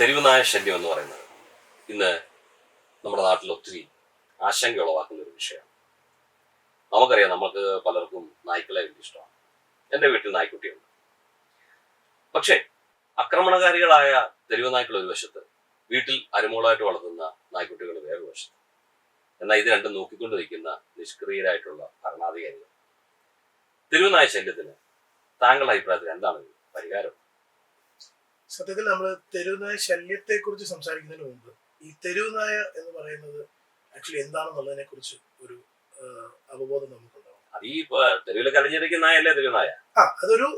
തെരുവുനായ ശല്യം എന്ന് പറയുന്നത് ഇന്ന് നമ്മുടെ നാട്ടിൽ ഒത്തിരി ആശങ്ക ഉളവാക്കുന്ന ഒരു വിഷയമാണ്. നമുക്കറിയാം നമ്മൾക്ക് പലർക്കും നായ്ക്കളെ വലിയ ഇഷ്ടമാണ്. എന്റെ വീട്ടിൽ നായ്ക്കുട്ടിയുണ്ട്. പക്ഷേ ആക്രമണകാരികളായ തെരുവ് നായ്ക്കൾ ഒരു വശത്ത് വീട്ടിൽ അരുമോളായിട്ട് വളർത്തുന്ന നായ്ക്കുട്ടികൾ വേറെ വശത്ത്. എന്നാൽ ഇത് രണ്ടും നോക്കിക്കൊണ്ടിരിക്കുന്ന നിഷ്ക്രിയരായിട്ടുള്ള ഭരണാധികാരികൾ. തെരുവുനായ ശല്യത്തിന് താങ്കളുടെ അഭിപ്രായത്തിൽ എന്താണ് പരിഹാരം? സത്യത്തിൽ നമ്മൾ തെരുവുനായ ശല്യത്തെ കുറിച്ച് സംസാരിക്കുന്നതിന് മുമ്പ് ഈ തെരുവുനായ എന്ന് പറയുന്നത് ആക്ച്വലി എന്താണെന്നുള്ളതിനെ കുറിച്ച് ഒരു അവബോധം നമുക്കുണ്ടാവും അത് ഈ തെരുവിലെ തെരുവുനായ? ആ അതൊരു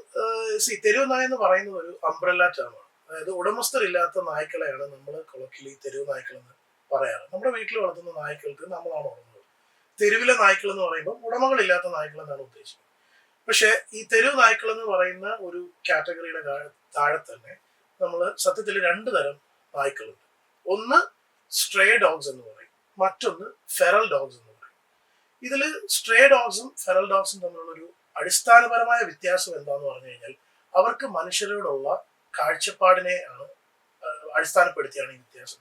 സി തെരുവുനായ എന്ന് പറയുന്നത് ഒരു അംബ്രല്ല ടേമാണ് അതായത് ഉടമസ്ഥരില്ലാത്ത നായ്ക്കളെയാണ് നമ്മൾ കൊളക്കിലി തെരുവ് നായ്ക്കൾ എന്ന് പറയാറ്. നമ്മുടെ വീട്ടിൽ വളർത്തുന്ന നായ്ക്കൾക്ക് നമ്മളാണ് ഉറങ്ങുന്നത് തെരുവിലെ നായ്ക്കൾ എന്ന് പറയുമ്പോൾ ഉടമകളില്ലാത്ത നായ്ക്കൾ എന്നാണ് ഉദ്ദേശിക്കുന്നത്. പക്ഷേ ഈ തെരുവ് നായ്ക്കൾ എന്ന് പറയുന്ന ഒരു കാറ്റഗറിയുടെ താഴെ തന്നെ നമ്മൾ സത്യത്തിൽ രണ്ട് തരം നായ്ക്കളുണ്ട്. ഒന്ന് സ്ട്രേ ഡോഗ്സ് എന്ന് പറയും. മറ്റൊന്ന് ഫെറൽ ഡോഗ്സ് എന്ന് പറയും. ഇതിൽ സ്ട്രേ ഡോഗ്സും ഫെറൽ ഡോഗ്സും തമ്മിലുള്ളൊരു അടിസ്ഥാനപരമായ വ്യത്യാസം എന്താന്ന് പറഞ്ഞു കഴിഞ്ഞാൽ അവർക്ക് മനുഷ്യരോടുള്ള കാഴ്ചപ്പാടിനെ ആണ് അടിസ്ഥാനപ്പെടുത്തിയാണ് ഈ വ്യത്യാസം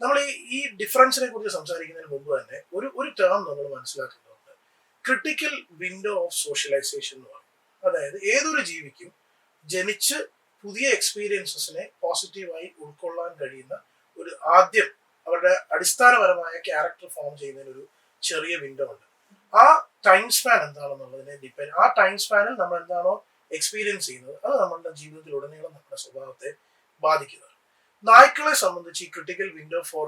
നമ്മൾ ഈ ഡിഫറൻസിനെ കുറിച്ച് സംസാരിക്കുന്നതിന് മുമ്പ് തന്നെ ഒരു ഒരു ടേം നമ്മൾ മനസ്സിലാക്കുന്നുണ്ട് ക്രിട്ടിക്കൽ വിൻഡോ ഓഫ് സോഷ്യലൈസേഷൻ എന്ന് പറയും. അതായത് ഏതൊരു ജീവിക്കും ജനിച്ച് പുതിയ എക്സ്പീരിയൻസസിനെ പോസിറ്റീവായി ഉൾക്കൊള്ളാൻ കഴിയുന്ന ഒരു ആദ്യം അവരുടെ അടിസ്ഥാനപരമായ ക്യാരക്ടർ ഫോം ചെയ്യുന്നതിന് ഒരു ചെറിയ വിൻഡോ ഉണ്ട്. ആ ടൈം സ്പാൻ എന്താണെന്നുള്ളതിനെ ഡിപ്പെൻഡ് ആ ടൈം സ്പാനിൽ നമ്മൾ എന്താണോ എക്സ്പീരിയൻസ് ചെയ്യുന്നത് അത് നമ്മളുടെ ജീവിതത്തിലുടനീളം നമ്മുടെ സ്വഭാവത്തെ ബാധിക്കുന്നത്. നായ്ക്കളെ സംബന്ധിച്ച് ഈ ക്രിട്ടിക്കൽ വിൻഡോ ഫോർ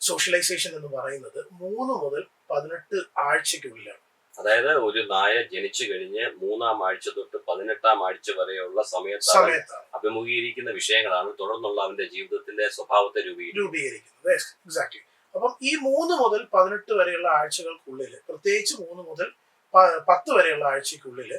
സോഷ്യലൈസേഷൻ എന്ന് പറയുന്നത് മൂന്ന് മുതൽ പതിനെട്ട് ആഴ്ചയ്ക്കുള്ളിലാണ്. അതായത് ഒരു നായ ജനിച്ചു കഴിഞ്ഞ് മൂന്നാം ആഴ്ച തൊട്ട് പതിനെട്ടാം ആഴ്ച വരെയുള്ള സമയത്താണ് അഭിമുഖീകരിക്കുന്ന വിഷയങ്ങളാണ് തുടർന്നുള്ള അവന്റെ ജീവിതത്തിന്റെ സ്വഭാവത്തെ രൂപീകരിക്കുന്നത്. അപ്പം ഈ മൂന്ന് മുതൽ പതിനെട്ട് വരെയുള്ള ആഴ്ചകൾക്കുള്ളിൽ പ്രത്യേകിച്ച് മൂന്ന് മുതൽ പത്ത് വരെയുള്ള ആഴ്ചക്കുള്ളിൽ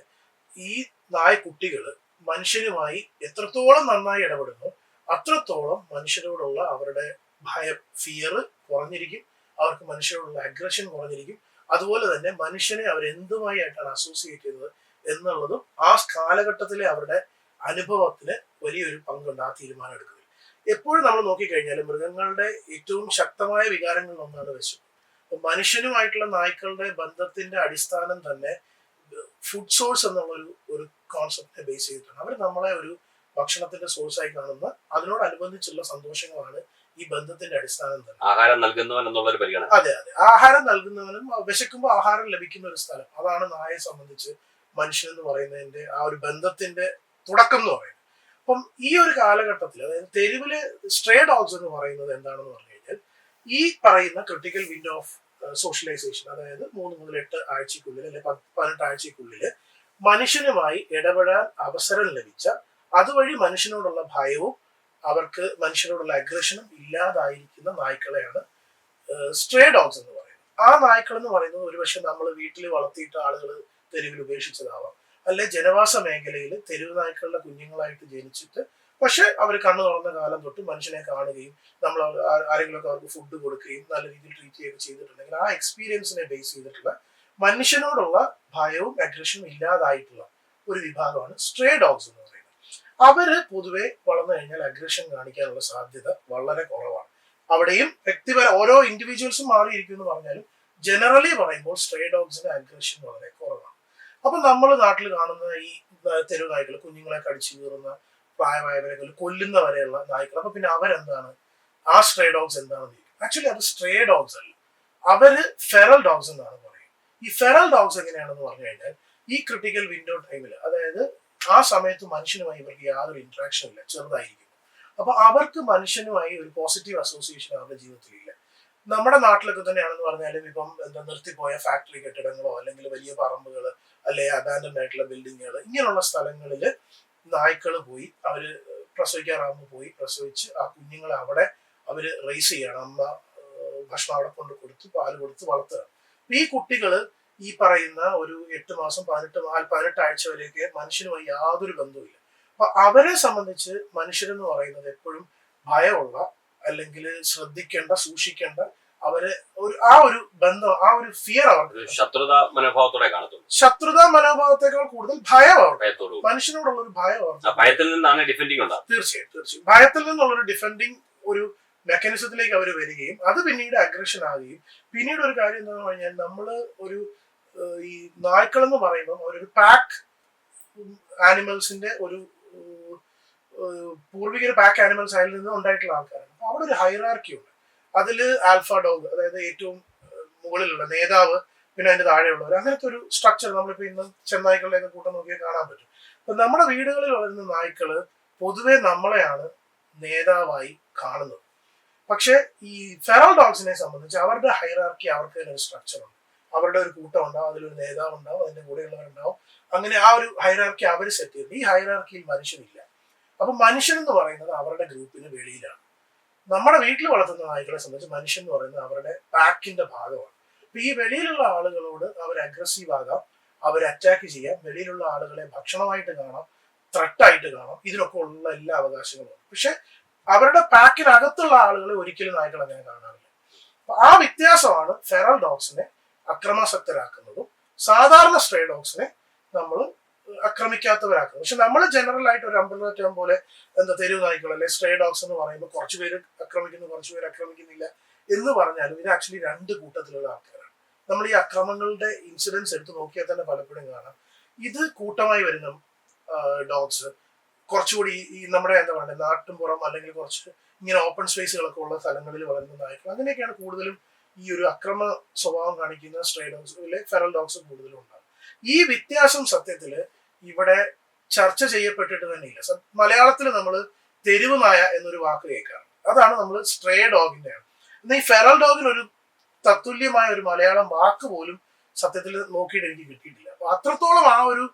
ഈ നായ കുട്ടികൾ മനുഷ്യനുമായി എത്രത്തോളം നന്നായി ഇടപെടുന്നു അത്രത്തോളം മനുഷ്യരോടുള്ള അവരുടെ ഭയം ഫിയർ കുറഞ്ഞിരിക്കും അവർക്ക് മനുഷ്യരോടുള്ള അഗ്രഷൻ കുറഞ്ഞിരിക്കും അതുപോലെ തന്നെ മനുഷ്യനെ അവർ എന്തുമായിട്ടാണ് അസോസിയേറ്റ് ചെയ്യുന്നത് എന്നുള്ളതും ആ കാലഘട്ടത്തിലെ അവരുടെ അനുഭവത്തിന് വലിയൊരു പങ്കുണ്ട് ആ തീരുമാനം എടുക്കുന്നതിൽ എപ്പോഴും നമ്മൾ നോക്കിക്കഴിഞ്ഞാൽ മൃഗങ്ങളുടെ ഏറ്റവും ശക്തമായ വികാരങ്ങളിൽ ഒന്നാണ് വിശപ്പ് അപ്പൊ മനുഷ്യനുമായിട്ടുള്ള നായ്ക്കളുടെ ബന്ധത്തിന്റെ അടിസ്ഥാനം തന്നെ ഫുഡ് സോഴ്സ് എന്നുള്ള ഒരു ഒരു കോൺസെപ്റ്റിനെ ബേസ് ചെയ്തിട്ടാണ്. അവർ നമ്മളെ ഒരു ഭക്ഷണത്തിന്റെ സോഴ്സായി കാണുന്ന അതിനോടനുബന്ധിച്ചുള്ള സന്തോഷങ്ങളാണ് ഈ ബന്ധത്തിന്റെ അടിസ്ഥാനം തന്നെ. ആഹാരം നൽകുന്നവൻ എന്നുള്ളൊരു പരിഗണന. അതെ അതെ. ആഹാരം നൽകുന്നവനും വിശക്കുമ്പോൾ ആഹാരം ലഭിക്കുന്ന ഒരു സ്ഥലം. അതാണ് നായയെ സംബന്ധിച്ച് മനുഷ്യൻ എന്ന് പറയുന്നതിന്റെ ആ ഒരു ബന്ധത്തിന്റെ തുടക്കം എന്ന് പറയുന്നത്. അപ്പം ഈ ഒരു കാലഘട്ടത്തിൽ അതായത് തെരുവിൽ സ്ട്രേ ഡോഗ്സ് എന്ന് പറയുന്നത് എന്താണെന്ന് പറഞ്ഞു കഴിഞ്ഞാൽ ഈ പറയുന്ന ക്രിട്ടിക്കൽ വിൻഡോ ഓഫ് സോഷ്യലൈസേഷൻ അതായത് മൂന്ന് മുതൽ എട്ട് ആഴ്ചക്കുള്ളിൽ അല്ലെ പത്ത് പതിനെട്ട് ആഴ്ചക്കുള്ളിൽ മനുഷ്യനുമായി ഇടപെടാൻ അവസരം ലഭിച്ച അതുവഴി മനുഷ്യനോടുള്ള ഭയവും അവർക്ക് മനുഷ്യരോടുള്ള അഗ്രഷനും ഇല്ലാതായിരിക്കുന്ന നായ്ക്കളെയാണ് സ്ട്രേ ഡോഗ്സ് എന്ന് പറയുന്നത്. ആ നായ്ക്കൾ എന്ന് പറയുന്നത് ഒരുപക്ഷെ നമ്മൾ വീട്ടിൽ വളർത്തിയിട്ട് ആളുകൾ തെരുവിൽ ഉപേക്ഷിച്ചതാവാം. അല്ലെ ജനവാസ മേഖലയിൽ തെരുവ് നായ്ക്കളുടെ കുഞ്ഞുങ്ങളായിട്ട് ജനിച്ചിട്ട് പക്ഷെ അവർ കണ്ണു തുറന്ന കാലം തൊട്ട് മനുഷ്യനെ കാണുകയും നമ്മൾ ആരെങ്കിലുമൊക്കെ അവർക്ക് ഫുഡ് കൊടുക്കുകയും നല്ല രീതിയിൽ ട്രീറ്റ് ചെയ്യുകയൊക്കെ ചെയ്തിട്ടുണ്ടെങ്കിൽ ആ എക്സ്പീരിയൻസിനെ ബേസ് ചെയ്തിട്ടുള്ള മനുഷ്യനോടുള്ള ഭയവും അഗ്രഷനും ഇല്ലാതായിട്ടുള്ള ഒരു വിഭാഗമാണ് സ്ട്രേ ഡോഗ്സ് എന്ന് അവർ പൊതുവെ വളർന്നു കഴിഞ്ഞാൽ അഗ്രഷൻ കാണിക്കാനുള്ള സാധ്യത വളരെ കുറവാണ്. അവിടെയും വ്യക്തിപര ഓരോ ഇൻഡിവിജ്വൽസും മാറിയിരിക്കും എന്ന് പറഞ്ഞാലും ജനറലി പറയുമ്പോൾ സ്ട്രേ ഡോഗ്സിന് അഗ്രഷൻ വളരെ കുറവാണ്. അപ്പൊ നമ്മൾ നാട്ടിൽ കാണുന്ന ഈ തെരുവ് നായ്ക്കൾ കുഞ്ഞുങ്ങളെ കടിച്ചു കീറുന്ന പ്രായമായവരെ കൊല്ലുന്ന വരെയുള്ള നായ്ക്കൾ അപ്പൊ പിന്നെ അവരെന്താണ്? ആ സ്ട്രേ ഡോഗ്സ് എന്താണെന്ന് ആക്ച്വലി അത് സ്ട്രേ ഡോഗ്സ് അല്ല. അവർ ഫെറൽ ഡോഗ്സ് എന്നാണ് പറയുന്നത്. ഈ ഫെറൽ ഡോഗ്സ് എങ്ങനെയാണെന്ന് പറഞ്ഞു കഴിഞ്ഞാൽ ഈ ക്രിട്ടിക്കൽ വിൻഡോ ടൈമിൽ അതായത് ആ സമയത്ത് മനുഷ്യനുമായി ഇവർക്ക് യാതൊരു ഇന്ററാക്ഷൻ ഇല്ല. ചെറുതായിരിക്കും. അപ്പൊ അവർക്ക് മനുഷ്യനുമായി ഒരു പോസിറ്റീവ് അസോസിയേഷൻ അവരുടെ ജീവിതത്തിലില്ല. നമ്മുടെ നാട്ടിലൊക്കെ തന്നെയാണെന്ന് പറഞ്ഞാലും ഇപ്പം എന്താ നിർത്തിപ്പോയ ഫാക്ടറി കെട്ടിടങ്ങളോ അല്ലെങ്കിൽ വലിയ പറമ്പുകൾ അല്ലെ അബാൻഡൻ ആയിട്ടുള്ള ബിൽഡിങ്ങുകൾ ഇങ്ങനെയുള്ള സ്ഥലങ്ങളിൽ നായ്ക്കൾ പോയി അവർ പ്രസവിക്കാറാകുമ്പോൾ പോയി പ്രസവിച്ച് ആ കുഞ്ഞുങ്ങളെ അവിടെ അവർ റേസ് ചെയ്യണം. അമ്മ ഭക്ഷണം അവിടെ കൊണ്ട് കൊടുത്ത് പാൽ കൊടുത്ത് വളർത്തുക. ഈ കുട്ടികൾ ഈ പറയുന്ന ഒരു എട്ട് മാസം പതിനെട്ട് നാല് പതിനെട്ട് ആഴ്ച വരെയൊക്കെ മനുഷ്യനുമായി യാതൊരു ബന്ധവുമില്ല. അപ്പൊ അവരെ സംബന്ധിച്ച് മനുഷ്യരെന്ന് പറയുന്നത് എപ്പോഴും ഭയമുള്ള അല്ലെങ്കിൽ ശ്രദ്ധിക്കേണ്ട സൂക്ഷിക്കേണ്ട അവരെ ഒരു ആ ഒരു ബന്ധം ആ ഒരു ഫിയർ അവർക്ക് ശത്രുതാ മനോഭാവത്തോടെ കാണത്തുള്ളൂ. ശത്രുതാ മനോഭാവത്തെക്കാൾ കൂടുതൽ ഭയം അവർക്ക്. മനുഷ്യനോടുള്ള ഒരു ഭയം അവർക്ക്. ഭയത്തിൽ നിന്നാണ് ഡിഫെൻഡിങ് തീർച്ചയായും തീർച്ചയായും. ഭയത്തിൽ നിന്നുള്ള ഒരു ഡിഫെൻഡിങ് ഒരു മെക്കാനിസത്തിലേക്ക് അവർ വരികയും അത് പിന്നീട് അഗ്രഷൻ ആകുകയും പിന്നീട് ഒരു കാര്യം എന്താണെന്ന് പറഞ്ഞാൽ നമ്മൾ ഒരു ഈ നായ്ക്കൾ എന്ന് പറയുമ്പോൾ ഒരു പാക്ക് ആനിമൽസിന്റെ ഒരു പൂർവിക ഒരു പൂർവികർ പാക്ക് ആനിമൽസ് അതിൽ നിന്ന് ഉണ്ടായിട്ടുള്ള ആൾക്കാരാണ്. അപ്പൊ അവിടെ ഒരു ഹൈറാർക്കി ഉണ്ട്. അതിൽ ആൽഫ ഡോഗ് അതായത് ഏറ്റവും മുകളിലുള്ള നേതാവ് പിന്നെ അതിന്റെ താഴെയുള്ളവർ അങ്ങനത്തെ ഒരു സ്ട്രക്ചർ നമ്മളിപ്പോ ഇന്ന് ചെന്നായ്ക്കളുടെ ഒക്കെ കൂട്ടം നോക്കിയാൽ കാണാൻ പറ്റും. അപ്പൊ നമ്മുടെ വീടുകളിൽ വളരുന്ന നായ്ക്കൾ പൊതുവെ നമ്മളെയാണ് നേതാവായി കാണുന്നത്. പക്ഷെ ഈ ഫെറൽ ഡോഗ്സിനെ സംബന്ധിച്ച് അവരുടെ ഹൈറാർക്കി അവർക്ക് തന്നെ ഒരു സ്ട്രക്ചർ ഉണ്ട്. അവരുടെ ഒരു കൂട്ടം ഉണ്ടാവും അതിലൊരു നേതാവ് ഉണ്ടാവും അതിന്റെ കൂടെയുള്ളവരുണ്ടാവും. അങ്ങനെ ആ ഒരു ഹൈറാർക്കി അവർ സെറ്റ് ചെയ്തു. ഈ ഹൈറാർക്കിയിൽ മനുഷ്യനില്ല. അപ്പൊ മനുഷ്യൻ എന്ന് പറയുന്നത് അവരുടെ ഗ്രൂപ്പിന് വെളിയിലാണ്. നമ്മുടെ വീട്ടിൽ വളർത്തുന്ന നായ്ക്കളെ സംബന്ധിച്ച് മനുഷ്യൻ എന്ന് പറയുന്നത് അവരുടെ പാക്കിന്റെ ഭാഗമാണ്. അപ്പൊ ഈ വെളിയിലുള്ള ആളുകളോട് അവർ അഗ്രസീവ് ആകാം അവർ അറ്റാക്ക് ചെയ്യാം വെളിയിലുള്ള ആളുകളെ ഭക്ഷണമായിട്ട് കാണാം ത്രട്ടായിട്ട് കാണാം. ഇതിനൊക്കെ ഉള്ള എല്ലാ അവകാശങ്ങളും പക്ഷെ അവരുടെ പാക്കിനകത്തുള്ള ആളുകളെ ഒരിക്കലും നായ്ക്കൾ അങ്ങനെ കാണാറില്ല ആ വ്യത്യാസമാണ് ഫെറൽ ഡോഗ്സിനെ അക്രമാസക്തരാക്കുന്നതും സാധാരണ സ്ട്രേ ഡോഗ്സിനെ നമ്മൾ ആക്രമിക്കാത്തവരാക്കുന്നത് പക്ഷെ നമ്മൾ ജനറൽ ആയിട്ട് ഒരു അമ്പലം ടേം പോലെ എന്താ തെരുവ് നായ്ക്കൾ അല്ലെ സ്ട്രേ ഡോഗ്സ് എന്ന് പറയുമ്പോൾ കുറച്ച് പേര് ആക്രമിക്കുന്നു കുറച്ച് പേര് ആക്രമിക്കുന്നില്ല എന്ന് പറഞ്ഞാലും ഇത് ആക്ച്വലി രണ്ട് കൂട്ടത്തിലുള്ള ആൾക്കാരാണ്. നമ്മൾ ഈ അക്രമങ്ങളുടെ ഇൻസിഡൻസ് എടുത്ത് നോക്കിയാൽ തന്നെ പലപ്പോഴും കാണാം. ഇത് കൂട്ടമായി വരുന്ന ഡോഗ്സ് കുറച്ചുകൂടി ഈ- ഈ നമ്മുടെ എന്താ പറയുക നാട്ടും പുറം അല്ലെങ്കിൽ കുറച്ച് ഇങ്ങനെ ഓപ്പൺ സ്പേസുകളൊക്കെ ഉള്ള സ്ഥലങ്ങളിൽ വളരുന്ന നായ്ക്കൾ അങ്ങനെയൊക്കെയാണ് കൂടുതലും ഈ ഒരു അക്രമ സ്വഭാവം കാണിക്കുന്ന സ്ട്രേ ഡോഗ്സ് ഫെറൽ ഡോഗ്സ് കൂടുതലും ഉണ്ടാകും ഈ വ്യത്യാസം സത്യത്തിൽ ഇവിടെ ചർച്ച ചെയ്യപ്പെട്ടിട്ട് തന്നെയില്ല. ഇല്ല മലയാളത്തിൽ നമ്മൾ തെരുവ് നായ എന്നൊരു വാക്ക് കേൾക്കാറ് അതാണ് നമ്മൾ സ്ട്രേ ഡോഗിന്റെ ആണ്. എന്നാൽ ഈ ഫെറൽ ഡോഗിന് ഒരു തത്തുല്യമായ ഒരു മലയാളം വാക്ക് പോലും സത്യത്തിൽ നോക്കിയിട്ട് എനിക്ക് കിട്ടിയിട്ടില്ല. അപ്പൊ അത്രത്തോളം ആ ഒരു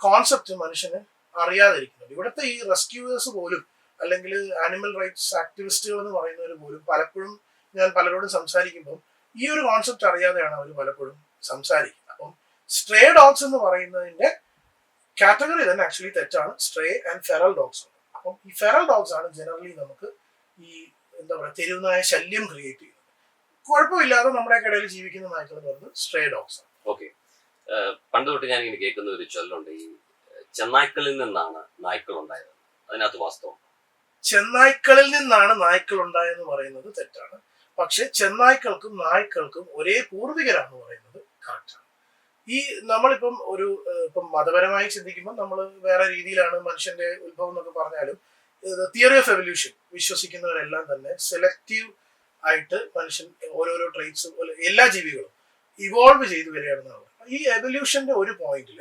കോൺസെപ്റ്റ് മനുഷ്യന് അറിയാതിരിക്കുന്നത് ഇവിടുത്തെ ഈ റെസ്ക്യൂവേഴ്സ് പോലും അല്ലെങ്കിൽ ആനിമൽ റൈറ്റ്സ് ആക്ടിവിസ്റ്റുകൾ എന്ന് പറയുന്നവർ പോലും പലപ്പോഴും ഞാൻ പലരോടും സംസാരിക്കുമ്പോൾ ഈ ഒരു കോൺസെപ്റ്റ് അറിയാതെയാണ് അവർ പലപ്പോഴും സംസാരിക്കുന്നത്. അപ്പം സ്ട്രേ ഡോഗ്സ് എന്ന് പറയുന്നതിന്റെ കാറ്റഗറി തന്നെ ആക്ച്വലി തെറ്റാണ്. സ്ട്രേ ആൻഡ് ഫെറൽ ഡോഗ്സ് അപ്പം ഈ ഫെറൽ ഡോഗ്സ് ആണ് ജനറലി നമുക്ക് ഈ എന്താ പറയുക തെരുവുനായ ശല്യം ക്രിയേറ്റ് ചെയ്യുന്നത്. കുഴപ്പമില്ലാതെ നമ്മുടെ ഇടയിൽ ജീവിക്കുന്ന നായ്ക്കൾ എന്ന് പറയുന്നത് സ്ട്രേ ഡോഗ്സ് ആണ്. ഓക്കെ പണ്ട് തൊട്ട് ഞാൻ ഇങ്ങനെ കേൾക്കുന്ന ഒരു ചൊല്ലുണ്ട്. ഈ ചെന്നായ്ക്കളിൽ നിന്നാണ് നായ്ക്കൾ ഉണ്ടായത് അതിനകത്ത് വാസ്തവം ചെന്നായ്ക്കളിൽ നിന്നാണ് നായ്ക്കൾ ഉണ്ടായെന്ന് പറയുന്നത് തെറ്റാണ്. പക്ഷെ ചെന്നായ്ക്കൾക്കും നായ്ക്കൾക്കും ഒരേ പൂർവികരാണെന്ന് പറയുന്നത് കറക്റ്റാണ് ഈ നമ്മളിപ്പം ഒരു ഇപ്പം മതപരമായി ചിന്തിക്കുമ്പോൾ നമ്മൾ വേറെ രീതിയിലാണ് മനുഷ്യന്റെ ഉത്ഭവം എന്നൊക്കെ പറഞ്ഞാലും തിയറി ഓഫ് എവല്യൂഷൻ വിശ്വസിക്കുന്നവരെല്ലാം തന്നെ സെലക്റ്റീവ് ആയിട്ട് മനുഷ്യൻ ഓരോരോ ട്രേറ്റ്സും എല്ലാ ജീവികളും ഇവോൾവ് ചെയ്തു വരികയാണെന്നാണ് ഈ എവല്യൂഷന്റെ ഒരു പോയിന്റിൽ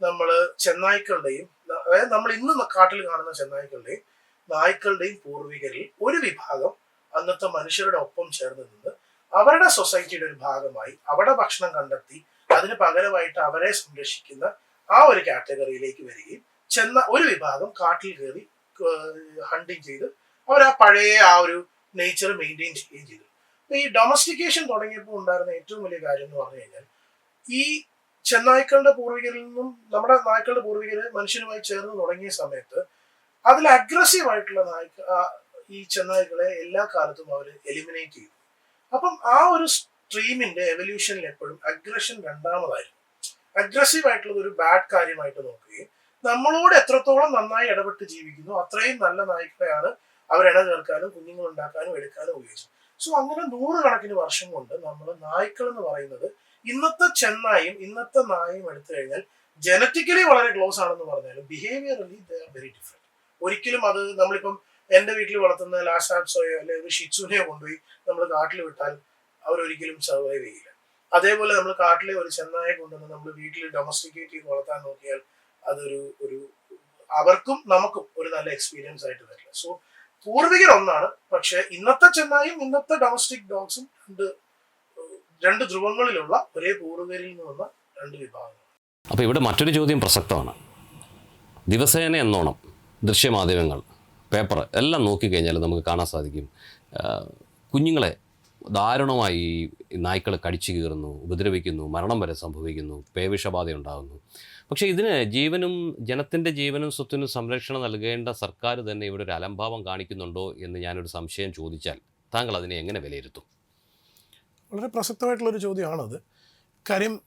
നമ്മൾ ചെന്നായ്ക്കളുടെയും അതായത് നമ്മൾ ഇന്ന് കാട്ടിൽ കാണുന്ന ചെന്നായ്ക്കളുടെയും നായ്ക്കളുടെയും പൂർവികരിൽ ഒരു വിഭാഗം അന്നത്തെ മനുഷ്യരുടെ ഒപ്പം ചേർന്ന് നിന്ന് അവരുടെ സൊസൈറ്റിയുടെ ഒരു ഭാഗമായി അവിടെ ഭക്ഷണം കണ്ടെത്തി അതിന് പകരമായിട്ട് അവരെ സംരക്ഷിക്കുന്ന ആ ഒരു കാറ്റഗറിയിലേക്ക് വരികയും ചെന്ന ഒരു വിഭാഗം കാട്ടിൽ കയറി ഹണ്ടിങ് ചെയ്ത് അവർ ആ പഴയ ആ ഒരു നേച്ചർ മെയിന്റെയിൻ ചെയ്യുകയും ചെയ്തു. ഈ ഡൊമസ്റ്റിക്കേഷൻ തുടങ്ങിയപ്പോൾ ഉണ്ടായിരുന്ന ഏറ്റവും വലിയ കാര്യം എന്ന് പറഞ്ഞു കഴിഞ്ഞാൽ ഈ ചെന്നായ്ക്കളുടെ പൂർവികരിൽ നിന്നും നമ്മുടെ നായ്ക്കളുടെ പൂർവികര് മനുഷ്യനുമായി ചേർന്ന് തുടങ്ങിയ സമയത്ത് അതിൽ അഗ്രസീവ് ആയിട്ടുള്ള നായ്ക്ക ഈ ചെന്നായ്ക്കളെ എല്ലാ കാലത്തും അവർ എലിമിനേറ്റ് ചെയ്തു അപ്പം ആ ഒരു സ്ട്രീമിന്റെ എവല്യൂഷനിൽ എപ്പോഴും അഗ്രഷൻ രണ്ടാമതായിരുന്നു അഗ്രസീവ് ആയിട്ടുള്ള ഒരു ബാഡ് കാര്യമായിട്ട് നോക്കുകയും നമ്മളോട് എത്രത്തോളം നന്നായി ഇടപെട്ട് ജീവിക്കുന്നു അത്രയും നല്ല നായ്ക്കളെയാണ് അവർ ഇട ചേർക്കാനും കുഞ്ഞുങ്ങൾ ഉണ്ടാക്കാനും എടുക്കാനും ഉപയോഗിച്ചത്. സോ അങ്ങനെ നൂറുകണക്കിന് വർഷം കൊണ്ട് നമ്മൾ നായ്ക്കൾ എന്ന് പറയുന്നത് ഇന്നത്തെ ചെന്നായും ഇന്നത്തെ നായും എടുത്തു കഴിഞ്ഞാൽ ജനറ്റിക്കലി വളരെ ക്ലോസ് ആണെന്ന് പറഞ്ഞാലും behaviourally they are very different ഒരിക്കലും അത് നമ്മളിപ്പം എന്റെ വീട്ടിൽ വളർത്തുന്ന ലാസാൻസോയോ അല്ലെങ്കിൽ ഒരു ഷിറ്റ്സുനെയോ കൊണ്ടുപോയി നമ്മൾ കാട്ടിൽ വിട്ടാൽ അവരൊരിക്കലും സർവൈവ് ചെയ്യില്ല. അതേപോലെ നമ്മൾ കാട്ടിലെ ഒരു ചെന്നായ കൊണ്ടുവന്ന് നമ്മൾ വീട്ടിൽ ഡൊമസ്റ്റിക്കേറ്റ് ചെയ്ത് വളർത്താൻ നോക്കിയാൽ അതൊരു ഒരു അവർക്കും നമുക്കും ഒരു നല്ല എക്സ്പീരിയൻസ് ആയിട്ട് വരില്ല. സോ പൂർവികർ ഒന്നാണ്. പക്ഷെ ഇന്നത്തെ ചെന്നായും ഇന്നത്തെ ഡൊമസ്റ്റിക് ഡോഗ്സും രണ്ട് രണ്ട് ധ്രുവങ്ങളിലുള്ള ഒരേ പൂർവികരിൽ നിന്ന് വന്ന രണ്ട് വിഭാഗങ്ങൾ അപ്പോൾ ഇവിടെ മറ്റൊരു ചോദ്യം പ്രസക്തമാണ്. ദിവസേന എന്നോണം ദൃശ്യമാധ്യമങ്ങൾ പേപ്പർ എല്ലാം നോക്കിക്കഴിഞ്ഞാൽ നമുക്ക് കാണാൻ സാധിക്കും. കുഞ്ഞുങ്ങളെ ദാരുണമായി നായ്ക്കൾ കടിച്ചു കീറുന്നു ഉപദ്രവിക്കുന്നു മരണം വരെ സംഭവിക്കുന്നു പേവിഷബാധ ഉണ്ടാകുന്നു പക്ഷേ ഇതിന് ജീവനും ജനത്തിന്റെ ജീവനും സ്വത്തിനും സംരക്ഷണം നൽകേണ്ട സർക്കാർ തന്നെ ഇവിടെ ഒരു അലംഭാവം കാണിക്കുന്നുണ്ടോ എന്ന് ഞാനൊരു സംശയം ചോദിച്ചാൽ താങ്കൾ അതിനെ എങ്ങനെ വിലയിരുത്തും? വളരെ പ്രസക്തമായിട്ടുള്ളൊരു ചോദ്യമാണത്. കാര്യം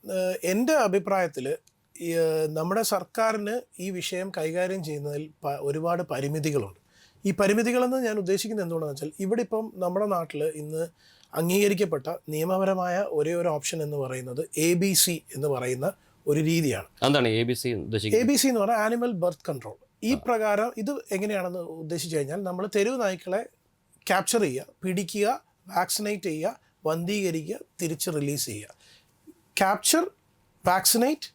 എന്റെ അഭിപ്രായത്തിൽ നമ്മുടെ സർക്കാരിന് ഈ വിഷയം കൈകാര്യം ചെയ്യുന്നതിൽ ഒരുപാട് പരിമിതികളുണ്ട്. ഈ പരിമിതികളെന്ന് ഞാൻ ഉദ്ദേശിക്കുന്നത് എന്തുകൊണ്ടാണെന്ന് വെച്ചാൽ ഇവിടെ ഇപ്പം നമ്മുടെ നാട്ടിൽ ഇന്ന് അംഗീകരിക്കപ്പെട്ട നിയമപരമായ ഒരേ ഒരു ഓപ്ഷൻ എന്ന് പറയുന്നത് എ ബി സി എന്ന് പറയുന്ന ഒരു രീതിയാണ്. എന്താണ് A B C A B C എന്ന് പറഞ്ഞാൽ ആനിമൽ ബർത്ത് കൺട്രോൾ ഈ പ്രകാരം ഇത് എങ്ങനെയാണെന്ന് ഉദ്ദേശിച്ചു കഴിഞ്ഞാൽ നമ്മൾ തെരുവ് നായ്ക്കളെ ക്യാപ്ചർ ചെയ്യുക പിടിക്കുക വാക്സിനേറ്റ് ചെയ്യുക വന്ധീകരിക്കുക തിരിച്ച് റിലീസ് ചെയ്യുക. Capture vaccinate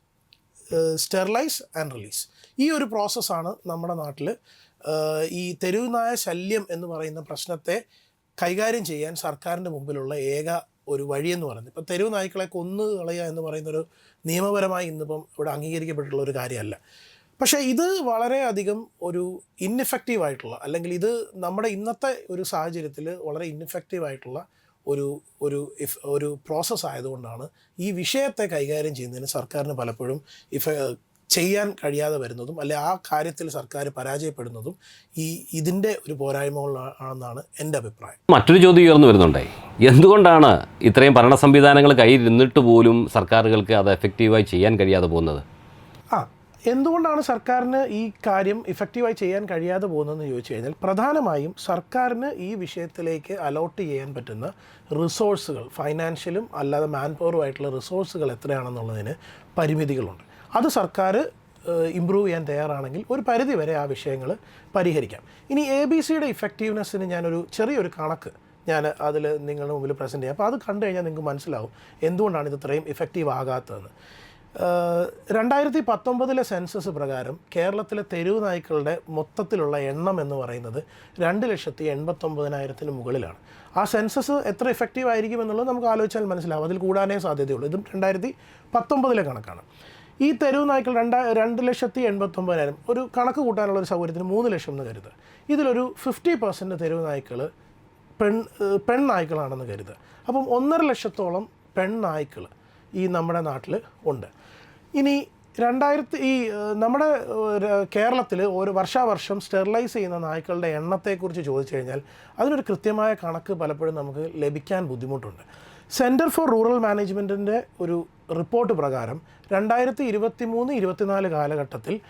sterilise and release ഈ ഒരു പ്രോസസ്സാണ് നമ്മുടെ നാട്ടിൽ ഈ തെരുവുനായ ശല്യം എന്ന് പറയുന്ന പ്രശ്നത്തെ കൈകാര്യം ചെയ്യാൻ സർക്കാരിന്റെ മുമ്പിലുള്ള ഏക ഒരു വഴിയെന്ന് പറയുന്നത്. ഇപ്പം തെരുവ് നായ്ക്കളെ കൊന്നു കളയുക എന്ന് പറയുന്നൊരു നിയമപരമായി ഇന്നിപ്പം ഇവിടെ അംഗീകരിക്കപ്പെട്ടിട്ടുള്ള ഒരു കാര്യമല്ല. പക്ഷേ ഇത് വളരെയധികം ഒരു ഇൻഎഫക്റ്റീവ് ആയിട്ടുള്ള അല്ലെങ്കിൽ ഇത് നമ്മുടെ ഇന്നത്തെ ഒരു സാഹചര്യത്തിൽ വളരെ ഇൻഎഫക്റ്റീവ് ആയിട്ടുള്ള ഒരു ഒരു ഇഫ് ഒരു പ്രോസസ്സ് ആയതുകൊണ്ടാണ് ഈ വിഷയത്തെ കൈകാര്യം ചെയ്യുന്നതിന് സർക്കാരിന് പലപ്പോഴും ഇഫ ചെയ്യാൻ കഴിയാതെ വരുന്നതും അല്ലെ ആ കാര്യത്തിൽ സർക്കാർ പരാജയപ്പെടുന്നതും ഈ ഇതിന്റെ ഒരു പോരായ്മകളാണെന്നാണ് എന്റെ അഭിപ്രായം. മറ്റൊരു ചോദ്യം ഉയർന്നു വരുന്നുണ്ടേ. എന്തുകൊണ്ടാണ് ഇത്രയും ഭരണ സംവിധാനങ്ങൾ കയ്യിലിരുന്നിട്ട് പോലും സർക്കാരുകൾക്ക് അത് എഫക്റ്റീവായി ചെയ്യാൻ കഴിയാതെ പോകുന്നത്? ആ എന്തുകൊണ്ടാണ് സർക്കാരിന് ഈ കാര്യം ഇഫക്റ്റീവായി ചെയ്യാൻ കഴിയാതെ പോകുന്നതെന്ന് ചോദിച്ചു കഴിഞ്ഞാൽ പ്രധാനമായും സർക്കാരിന് ഈ വിഷയത്തിലേക്ക് അലോട്ട് ചെയ്യാൻ പറ്റുന്ന റിസോഴ്സുകൾ ഫൈനാൻഷ്യലും അല്ലാതെ മാൻ പവറുമായിട്ടുള്ള റിസോഴ്സുകൾ എത്രയാണെന്നുള്ളതിന് പരിമിതികളുണ്ട്. അത് സർക്കാർ ഇമ്പ്രൂവ് ചെയ്യാൻ തയ്യാറാണെങ്കിൽ ഒരു പരിധി വരെ ആ വിഷയങ്ങൾ പരിഹരിക്കാം. ഇനി എ ബി സിയുടെ ഇഫക്റ്റീവ്നെസ്സിന് ഞാനൊരു ചെറിയൊരു കണക്ക് ഞാൻ അതിൽ നിങ്ങളുടെ മുമ്പിൽ പ്രസന്റ് ചെയ്യാം. അപ്പോൾ അത് കണ്ടു കഴിഞ്ഞാൽ നിങ്ങൾക്ക് മനസ്സിലാവും എന്തുകൊണ്ടാണ് ഇത് ഇത്രയും ഇഫക്റ്റീവ് ആകാത്തതെന്ന്. രണ്ടായിരത്തി പത്തൊമ്പതിലെ സെൻസസ് പ്രകാരം കേരളത്തിലെ തെരുവ് നായ്ക്കളുടെ മൊത്തത്തിലുള്ള എണ്ണം എന്ന് പറയുന്നത് രണ്ട് ലക്ഷത്തി എൺപത്തൊമ്പതിനായിരത്തിന് മുകളിലാണ്. ആ സെൻസസ് എത്ര ഇഫക്റ്റീവ് ആയിരിക്കും എന്നുള്ളത് നമുക്ക് ആലോചിച്ചാൽ മനസ്സിലാവും. അതിൽ കൂടാനേ സാധ്യതയുള്ളൂ. ഇതും രണ്ടായിരത്തി പത്തൊമ്പതിലെ കണക്കാണ്. ഈ തെരുവ് നായ്ക്കൾ രണ്ടാ രണ്ട് ലക്ഷത്തി എൺപത്തൊമ്പതിനായിരം. ഒരു കണക്ക് കൂട്ടാനുള്ള ഒരു സൗകര്യത്തിന് മൂന്ന് ലക്ഷം എന്ന് കരുതുക. ഇതിലൊരു ഫിഫ്റ്റി പെർസെന്റ് തെരുവ് നായ്ക്കൾ പെൺ പെൺനായ്ക്കളാണെന്ന് കരുതുക. അപ്പം ഒന്നര ലക്ഷത്തോളം പെൺനായ്ക്കൾ ഈ നമ്മുടെ നാട്ടിൽ ഉണ്ട്. ഇനി രണ്ടായിരത്തി ഈ നമ്മുടെ കേരളത്തിൽ ഒരു വർഷാവർഷം സ്റ്റെറിലൈസ് ചെയ്യുന്ന നായ്ക്കളുടെ എണ്ണത്തെക്കുറിച്ച് ചോദിച്ചു കഴിഞ്ഞാൽ അതിനൊരു കൃത്യമായ കണക്ക് പലപ്പോഴും നമുക്ക് ലഭിക്കാൻ ബുദ്ധിമുട്ടുണ്ട്. സെന്റർ ഫോർ റൂറൽ മാനേജ്മെന്റിന്റെ ഒരു റിപ്പോർട്ട് പ്രകാരം രണ്ടായിരത്തി ഇരുപത്തി മൂന്ന് ഇരുപത്തിനാല് കാലഘട്ടത്തിൽ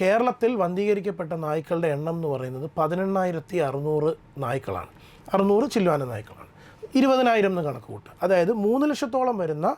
കേരളത്തിൽ വന്ധീകരിക്കപ്പെട്ട നായ്ക്കളുടെ എണ്ണം എന്ന് പറയുന്നത് പതിനെണ്ണായിരത്തി അറുന്നൂറ് നായ്ക്കളാണ്. അറുന്നൂറ് ചില്ലുവാന നായ്ക്കളാണ്. ഇരുപതിനായിരം എന്ന് കണക്ക് കൂട്ടുക. അതായത് മൂന്ന് ലക്ഷത്തോളം വരുന്ന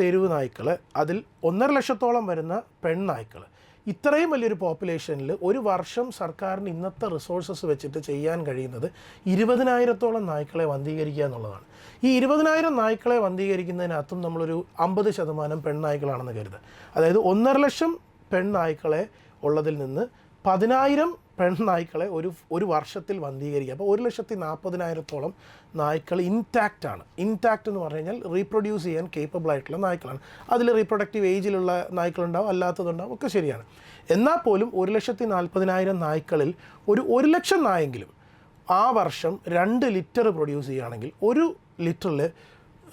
തെരുവ് നായ്ക്കൾ അതിൽ ഒന്നര ലക്ഷത്തോളം വരുന്ന പെൺനായ്ക്കൾ ഇത്രയും വലിയൊരു പോപ്പുലേഷനിൽ ഒരു വർഷം സർക്കാരിന് ഇന്നത്തെ റിസോഴ്സസ് വെച്ചിട്ട് ചെയ്യാൻ കഴിയുന്നത് ഇരുപതിനായിരത്തോളം നായ്ക്കളെ വന്ധീകരിക്കുക എന്നുള്ളതാണ്. ഈ ഇരുപതിനായിരം നായ്ക്കളെ വന്ധീകരിക്കുന്നതിനകത്തും നമ്മളൊരു അമ്പത് ശതമാനം പെൺനായ്ക്കളാണെന്ന് കരുതുക. അതായത് ഒന്നര ലക്ഷം പെൺനായ്ക്കളെ ഉള്ളതിൽ നിന്ന് പതിനായിരം പെൺനായ്ക്കളെ ഒരു ഒരു വർഷത്തിൽ വന്ധീകരിക്കുക. അപ്പോൾ ഒരു ലക്ഷത്തി നാൽപ്പതിനായിരത്തോളം നായ്ക്കൾ ഇൻടാക്റ്റ് ആണ്. ഇൻടാക്റ്റ് എന്ന് പറഞ്ഞു കഴിഞ്ഞാൽ റീപ്രൊഡ്യൂസ് ചെയ്യാൻ കേപ്പബിൾ ആയിട്ടുള്ള നായ്ക്കളാണ്. അതിൽ റീപ്രൊഡക്റ്റീവ് ഏജിലുള്ള നായ്ക്കളുണ്ടാവും അല്ലാത്തതുണ്ടാവും ഒക്കെ ശരിയാണ്. എന്നാൽ പോലും ഒരു ലക്ഷത്തി നാൽപ്പതിനായിരം നായ്ക്കളിൽ ഒരു ഒരു ലക്ഷം നായെങ്കിലും ആ വർഷം രണ്ട് ലിറ്റർ പ്രൊഡ്യൂസ് ചെയ്യുകയാണെങ്കിൽ ഒരു ലിറ്ററിൽ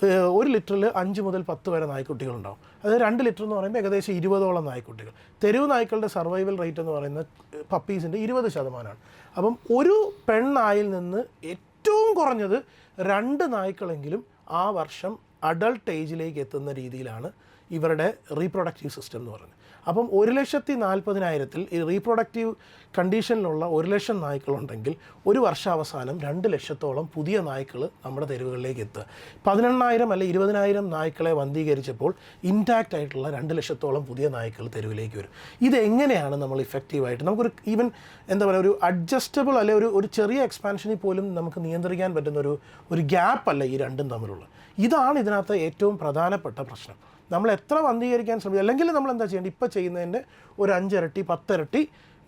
ഒരു ലിറ്ററിൽ അഞ്ച് മുതൽ പത്ത് വരെ നായ്ക്കുട്ടികളുണ്ടാവും. അതായത് രണ്ട് ലിറ്റർ എന്ന് പറയുമ്പോൾ ഏകദേശം ഇരുപതോളം നായ്ക്കുട്ടികൾ. തെരുവ് നായ്ക്കളുടെ സർവൈവൽ റേറ്റ് എന്ന് പറയുന്ന പപ്പീസിന്റെ ഇരുപത് ശതമാനമാണ്. അപ്പം ഒരു പെണ്ണായിൽ നിന്ന് ഏറ്റവും കുറഞ്ഞത് രണ്ട് നായ്ക്കളെങ്കിലും ആ വർഷം അഡൾട്ട് ഏജിലേക്ക് എത്തുന്ന രീതിയിലാണ് ഇവരുടെ റീപ്രൊഡക്റ്റീവ് സിസ്റ്റം എന്ന് പറയുന്നത്. അപ്പം ഒരു ലക്ഷത്തി നാൽപ്പതിനായിരത്തിൽ ഈ റീപ്രൊഡക്റ്റീവ് കണ്ടീഷനിലുള്ള ഒരു ലക്ഷം നായ്ക്കളുണ്ടെങ്കിൽ ഒരു വർഷാവസാനം രണ്ട് ലക്ഷത്തോളം പുതിയ നായ്ക്കൾ നമ്മുടെ തെരുവുകളിലേക്ക് എത്തുക. പതിനെണ്ണായിരം അല്ലെ ഇരുപതിനായിരം നായ്ക്കളെ വന്ധീകരിച്ചപ്പോൾ ഇൻടാക്റ്റ് ആയിട്ടുള്ള രണ്ട് ലക്ഷത്തോളം പുതിയ നായ്ക്കൾ തെരുവിലേക്ക് വരും. ഇതെങ്ങനെയാണ് നമ്മൾ ഇഫക്റ്റീവായിട്ട് നമുക്കൊരു ഈവൻ എന്താ പറയുക ഒരു അഡ്ജസ്റ്റബിൾ അല്ലെ ഒരു ഒരു ചെറിയ എക്സ്പാൻഷനിൽ പോലും നമുക്ക് നിയന്ത്രിക്കാൻ പറ്റുന്ന ഒരു ഒരു ഗ്യാപ്പ് അല്ല ഈ രണ്ടും തമ്മിലുള്ള. ഇതാണ് ഇതിനകത്ത് ഏറ്റവും പ്രധാനപ്പെട്ട പ്രശ്നം. നമ്മൾ എത്ര വന്ധീകരിക്കാൻ ശ്രമിക്കും? അല്ലെങ്കിൽ നമ്മൾ എന്താ ചെയ്യേണ്ടത്? ഇപ്പോൾ ചെയ്യുന്നതിന്റെ ഒരു അഞ്ചിരട്ടി പത്തിരട്ടി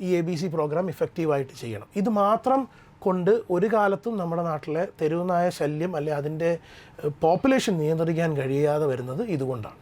ഈ എ ബി സി പ്രോഗ്രാം ഇഫക്റ്റീവായിട്ട് ചെയ്യണം. ഇത് മാത്രം കൊണ്ട് ഒരു കാലത്തും നമ്മുടെ നാട്ടിലെ തെരുവുനായ ശല്യം അല്ലെ അതിന്റെ പോപ്പുലേഷൻ നിയന്ത്രിക്കാൻ കഴിയാതെ വരുന്നത് ഇതുകൊണ്ടാണ്.